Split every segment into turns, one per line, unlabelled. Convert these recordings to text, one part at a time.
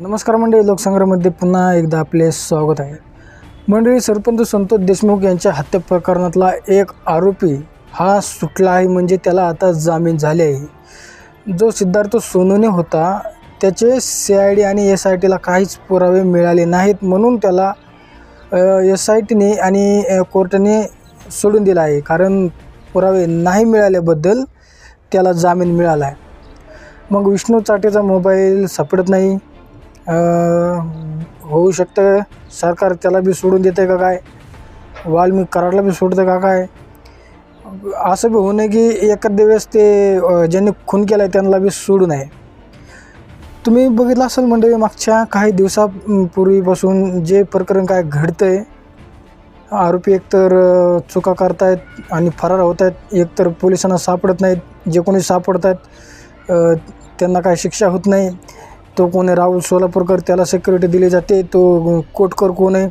नमस्कार मंडळी लोकसंग्रहामध्ये पुन्हा एकदा आपले स्वागत आहे. मंडळी सरपंच संतोष देशमुख यांच्या हत्या प्रकरणातला एक आरोपी हा सुटला आहे म्हणजे त्याला आता जामीन झाले आहे. जो सिद्धार्थ सोनूने होता त्याचे सी आय डी आणि एस आय टीला काहीच पुरावे मिळाले नाहीत म्हणून त्याला एस आय टीने आणि कोर्टाने सोडून दिला आहे. कारण पुरावे नाही मिळाल्याबद्दल त्याला जामीन मिळाला आहे. मग विष्णू चाटेचा मोबाईल सापडत नाही. होऊ शकतं. सरकार त्याला बी सोडून देते का काय? वाल्मिक कराडला बी सोडतं का काय? असं बी होऊ नये की एखाद्या वेळेस ते ज्यांनी खून केला आहे त्यांना बी सोडू नये. तुम्ही बघितलं असेल मंडळी मागच्या काही दिवसापूर्वीपासून जे प्रकरण काय घडतं आहे आरोपी एकतर चुका चुका करतायत आणि फरार होत आहेत एकतर पोलिसांना सापडत नाहीत जे कोणी सापडत आहेत त्यांना काय शिक्षा होत नाही. तो कोण आहे? राहुल सोलापूरकर त्याला सिक्युरिटी दिली जाते. तो कोटकर कोण आहे?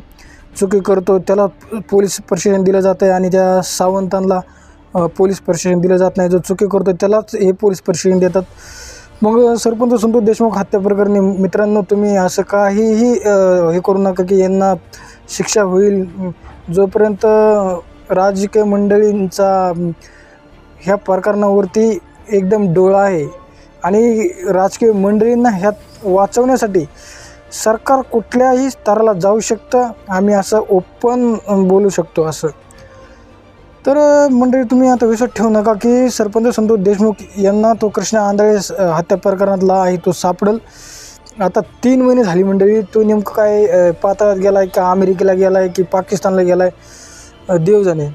चुकी करतो. त्याला पोलीस प्रशिक्षण दिलं जातं आहे आणि त्या सावंतांना पोलीस प्रशिक्षण दिलं जात नाही. जो चुकी करतो त्यालाच हे पोलीस प्रशिक्षण देतात. मग सरपंच संतोष देशमुख हत्या प्रकरणी मित्रांनो तुम्ही असं काहीही हे करू नका की यांना शिक्षा होईल. जोपर्यंत राजकीय मंडळींचा ह्या प्रकरणावरती एकदम डोळा आहे आणि राजकीय मंडळींना ह्यात वाचवण्यासाठी सरकार कुठल्याही स्तराला जाऊ शकतं आम्ही असं ओपन बोलू शकतो असं. तर मंडळी तुम्ही आता विश्वास ठेवू नका की सरपंच संतोष देशमुख यांना तो कृष्णा आंधळे हत्या प्रकरणातला आहे तो सापडेल. आता तीन महिने झाली मंडळी तो नेमकं काय पातळात पाताळात गेला आहे का अमेरिकेला गेला आहे की पाकिस्तानला गेला आहे देव जाणे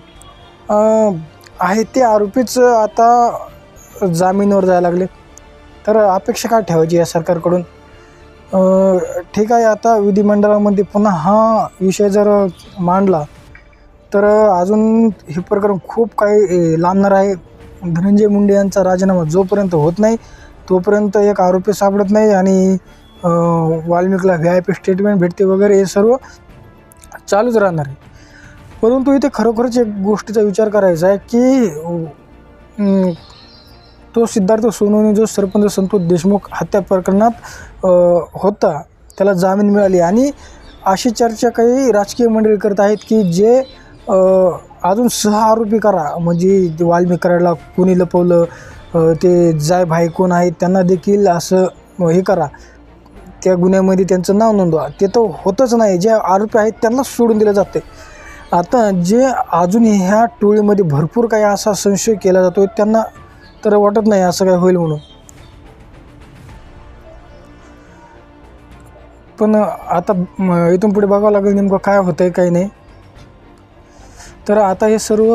आहे ते आरोपीच आता जामीनवर जायला लागले. तर अपेक्षा काय ठेवायची या सरकारकडून? ठीक आहे आता विधिमंडळामध्ये पुन्हा हा विषय जर मांडला तर अजून हे प्रकरण खूप काही लांबणार आहे. धनंजय मुंडे यांचा राजीनामा जोपर्यंत होत नाही तोपर्यंत एक आरोपी सापडत नाही आणि वाल्मिकला व्ही आय पी स्टेटमेंट भेटते वगैरे हे सर्व चालूच राहणार आहे. परंतु इथे खरोखरच एक गोष्टीचा विचार करायचा आहे की तो सिद्धार्थ सोनवणे जो सरपंच संतोष देशमुख हत्या प्रकरणात होता त्याला जामीन मिळाली. आणि अशी चर्चा काही राजकीय मंडळी करत आहेत की जे अजून सह आरोपी करा. म्हणजे ते कोणी लपवलं ते जाय भाई कोण आहेत त्यांना देखील असं हे करा. त्या गुन्ह्यामध्ये त्यांचं नाव नोंदवा. ते तर होतच नाही. जे आरोपी आहेत त्यांना सोडून दिलं जाते. आता जे अजून ह्या टोळीमध्ये भरपूर काही असा संशय केला जातो त्यांना तर वाटत नाही असं काय होईल म्हणून. पण आता इथून पुढे बघावं लागेल नेमकं काय होतं आहे काही नाही. तर आता हे सर्व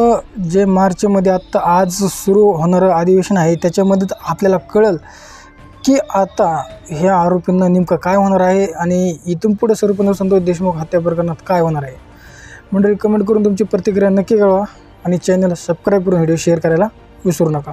जे मार्चमध्ये आत्ता आज सुरू होणारं अधिवेशन आहे त्याच्यामध्ये आपल्याला कळेल की आता ह्या आरोपींना नेमकं काय होणार आहे आणि इथून पुढे सरपंच संतोष देशमुख हत्या प्रकरणात काय होणार आहे. मंडळी कमेंट करून तुमची प्रतिक्रिया नक्की कळवा आणि चॅनलला सबस्क्राईब करून व्हिडिओ शेअर करायला विसरू नका.